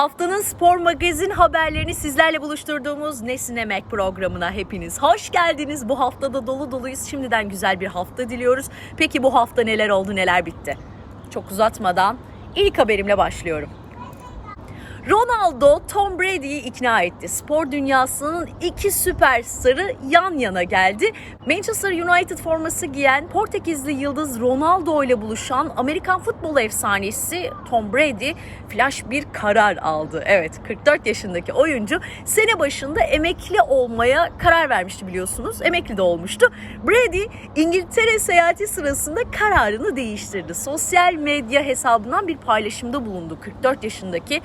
Haftanın spor magazin haberlerini sizlerle buluşturduğumuz Nesine Mac programına hepiniz hoş geldiniz. Bu haftada dolu doluyuz. Şimdiden güzel bir hafta diliyoruz. Peki bu hafta neler oldu, neler bitti? Çok uzatmadan ilk haberimle başlıyorum. Ronaldo Tom Brady'yi ikna etti. Spor dünyasının iki süperstarı yan yana geldi. Manchester United forması giyen Portekizli yıldız Ronaldo ile buluşan Amerikan futbol efsanesi Tom Brady flash bir karar aldı. Evet 44 yaşındaki oyuncu sene başında emekli olmaya karar vermişti biliyorsunuz. Emekli de olmuştu. Brady İngiltere seyahati sırasında kararını değiştirdi. Sosyal medya hesabından bir paylaşımda bulundu. 44 yaşındaki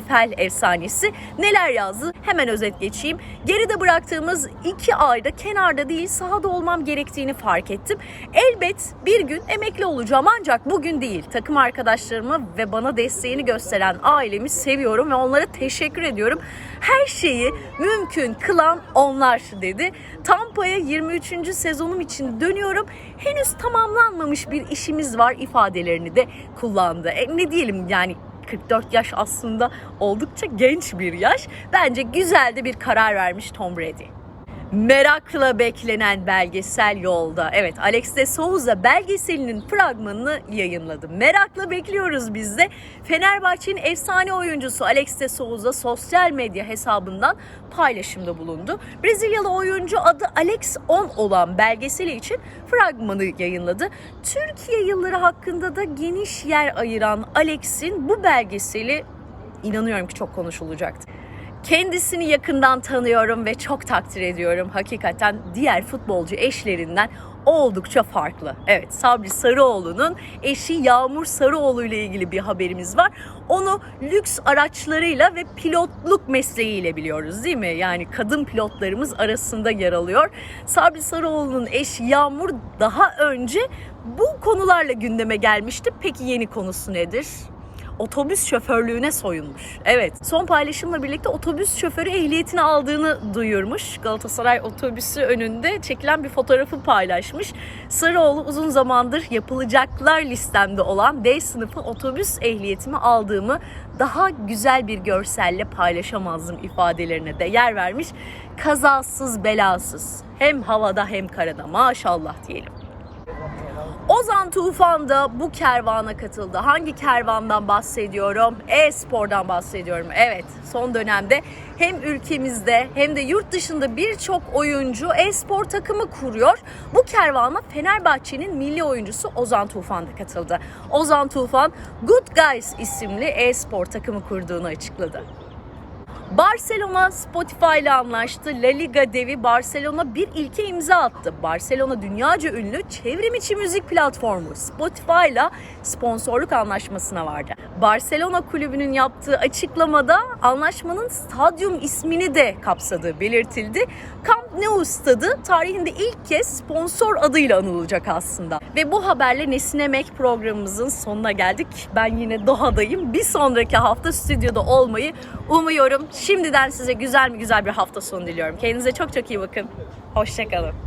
NFL efsanesi neler yazdı? Hemen özet geçeyim. Geride bıraktığımız iki ayda kenarda değil sahada olmam gerektiğini fark ettim. Elbet bir gün emekli olacağım ancak bugün değil. Takım arkadaşlarımı ve bana desteğini gösteren ailemi seviyorum ve onlara teşekkür ediyorum. Her şeyi mümkün kılan onlar dedi. Tampa'ya 23. sezonum için dönüyorum. Henüz tamamlanmamış bir işimiz var ifadelerini de kullandı. E, ne diyelim yani 44 yaş aslında oldukça genç bir yaş. Bence güzel de bir karar vermiş Tom Brady. Merakla beklenen belgesel yolda. Evet Alex de Souza belgeselinin fragmanını yayınladı. Merakla bekliyoruz biz de. Fenerbahçe'nin efsane oyuncusu Alex de Souza sosyal medya hesabından paylaşımda bulundu. Brezilyalı oyuncu adı Alex 10 olan belgeseli için fragmanı yayınladı. Türkiye yılları hakkında da geniş yer ayıran Alex'in bu belgeseli inanıyorum ki çok konuşulacaktı. Kendisini yakından tanıyorum ve çok takdir ediyorum. Hakikaten diğer futbolcu eşlerinden oldukça farklı. Evet Sabri Sarıoğlu'nun eşi Yağmur Sarıoğlu ile ilgili bir haberimiz var. Onu lüks araçlarıyla ve pilotluk mesleğiyle biliyoruz değil mi? Yani kadın pilotlarımız arasında yer alıyor. Sabri Sarıoğlu'nun eşi Yağmur daha önce bu konularla gündeme gelmişti. Peki yeni konusu nedir? Otobüs şoförlüğüne soyunmuş. Evet, son paylaşımla birlikte otobüs şoförü ehliyetini aldığını duyurmuş. Galatasaray otobüsü önünde çekilen bir fotoğrafı paylaşmış. Sarıoğlu uzun zamandır yapılacaklar listemde olan D sınıfı otobüs ehliyetimi aldığımı daha güzel bir görselle paylaşamazdım ifadelerine de yer vermiş. Kazasız belasız hem havada hem karada maşallah diyelim. Ozan Tufan da bu kervana katıldı. Hangi kervandan bahsediyorum? E-spordan bahsediyorum. Evet, son dönemde hem ülkemizde hem de yurt dışında birçok oyuncu e-spor takımı kuruyor. Bu kervana Fenerbahçe'nin milli oyuncusu Ozan Tufan da katıldı. Ozan Tufan Good Guys isimli e-spor takımı kurduğunu açıkladı. Barcelona Spotify ile anlaştı. La Liga devi Barcelona bir ilke imza attı. Barcelona dünyaca ünlü çevrim içi müzik platformu Spotify ile sponsorluk anlaşmasına vardı. Barcelona kulübünün yaptığı açıklamada anlaşmanın stadyum ismini de kapsadığı belirtildi. Camp Nou stadı tarihinde ilk kez sponsor adıyla anılacak aslında. Ve bu haberle Nesine Mek programımızın sonuna geldik. Ben yine Doha'dayım. Bir sonraki hafta stüdyoda olmayı umuyorum. Şimdiden size güzel mi güzel bir hafta sonu diliyorum. Kendinize çok çok iyi bakın. Hoşçakalın.